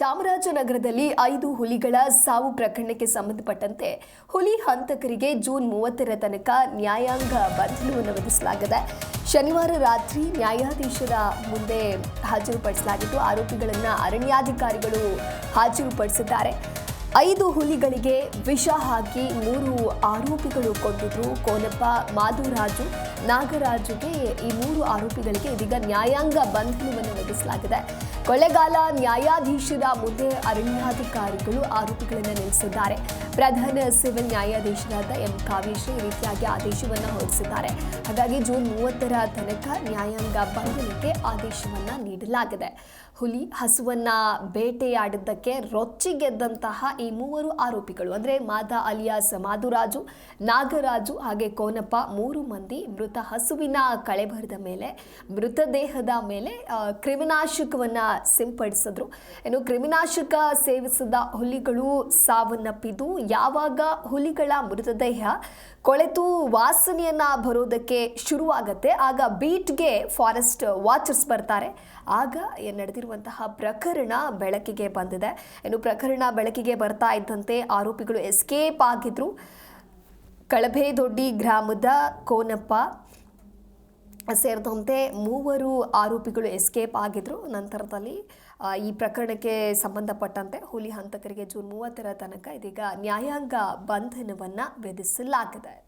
ಚಾಮರಾಜನಗರದಲ್ಲಿ ಐದು ಹುಲಿಗಳ ಸಾವು ಪ್ರಕರಣಕ್ಕೆ ಸಂಬಂಧಪಟ್ಟಂತೆ ಹುಲಿ ಹಂತಕರಿಗೆ ಜೂನ್ ಮೂವತ್ತರ ತನಕ ನ್ಯಾಯಾಂಗ ಬಂಧನವನ್ನು ವಿಧಿಸಲಾಗಿದೆ ಶನಿವಾರ ರಾತ್ರಿ ನ್ಯಾಯಾಧೀಶರ ಮುಂದೆ ಹಾಜರುಪಡಿಸಲಾಗಿದ್ದು, ಆರೋಪಿಗಳನ್ನು ಅರಣ್ಯಾಧಿಕಾರಿಗಳು ಹಾಜರುಪಡಿಸಿದ್ದಾರೆ. ಐದು ಹುಲಿಗಳಿಗೆ ವಿಷ ಹಾಕಿ ಮೂರು ಆರೋಪಿಗಳು ಕೊಂದಿದ್ರು ಕೋನಪ್ಪ, ಮಾಧುರಾಜು, ನಾಗರಾಜುಗೆ ಈ ಮೂರು ಆರೋಪಿಗಳಿಗೆ ಇದೀಗ ನ್ಯಾಯಾಂಗ ಬಂಧನವನ್ನು ವಿಧಿಸಲಾಗಿದೆ ಕೊಳ್ಳೆಗಾಲ ನ್ಯಾಯಾಧೀಶರ ಮುಂದೆ ಅರಣ್ಯಾಧಿಕಾರಿಗಳು ಆರೋಪಿಗಳನ್ನು ನಿಲ್ಲಿಸಿದ್ದಾರೆ. ಪ್ರಧಾನ ಸಿವಿಲ್ ನ್ಯಾಯಾಧೀಶರಾದ ಎಂ. ಕಾವೇಶ್ ಈ ರೀತಿಯಾಗಿ ಆದೇಶವನ್ನು ಹೊರಡಿಸಿದ್ದಾರೆ. ಹಾಗಾಗಿ ಜೂನ್ ಮೂವತ್ತರ ತನಕ ನ್ಯಾಯಾಂಗ ಬಂಧನಕ್ಕೆ ಆದೇಶವನ್ನು ನೀಡಲಾಗಿದೆ. ಹುಲಿ ಹಸುವನ್ನ ಬೇಟೆಯಾಡಿದ್ದಕ್ಕೆ ರೊಚ್ಚಿಗೆದ್ದಂತಹ ಈ ಮೂವರು ಆರೋಪಿಗಳು. ಅಂದರೆ ಮಾದ ಅಲಿಯಾಸ್ ಮಾಧುರಾಜು, ನಾಗರಾಜು ಹಾಗೆ ಕೋನಪ್ಪ ಮೂರು ಮಂದಿ ಮೃತ ಹಸುವಿನ ಕಳೆಬರದ ಮೇಲೆ ಮೃತದೇಹದ ಮೇಲೆ ಕ್ರಿಮಿನಾಶಕವನ್ನು ಸಿಂಪಡಿಸಿದ್ರು. ಏನು ಕ್ರಿಮಿನಾಶಕ ಸೇವಿಸಿದ ಹುಲಿಗಳು ಸಾವನ್ನಪ್ಪಿದ್ದು, ಯಾವಾಗ ಹುಲಿಗಳ ಮೃತದೇಹ ಕೊಳೆತು ವಾಸನೆಯನ್ನ ಬರೋದಕ್ಕೆ ಶುರುವಾಗತ್ತೆ, ಆಗ ಬೀಟ್ಗೆ ಫಾರೆಸ್ಟ್ ವಾಚರ್ಸ್ ಬರ್ತಾರೆ. ಆಗ ಏನ್ ನಡೆದಿರುವಂತಹ ಪ್ರಕರಣ ಬೆಳಕಿಗೆ ಬಂದಿದೆ. ಇನ್ನು ಪ್ರಕರಣ ಬೆಳಕಿಗೆ ಬರ್ತಾ ಇದ್ದಂತೆ ಆರೋಪಿಗಳು ಎಸ್ಕೇಪ್ ಆಗಿದ್ರು. ಕಳಭೆದೊಡ್ಡಿ ಗ್ರಾಮದ ಕೋನಪ್ಪ ಸೇರಿದಂತೆ ಮೂವರು ಆರೋಪಿಗಳು ಎಸ್ಕೇಪ್ ಆಗಿದ್ರು. ನಂತರದಲ್ಲಿ ಈ ಪ್ರಕರಣಕ್ಕೆ ಸಂಬಂಧಪಟ್ಟಂತೆ ಹುಲಿ ಹಂತಕರಿಗೆ ಜೂನ್ ಮೂವತ್ತರ ತನಕ ಇದೀಗ ನ್ಯಾಯಾಂಗ ಬಂಧನವನ್ನು ವಿಧಿಸಲಾಗಿದೆ.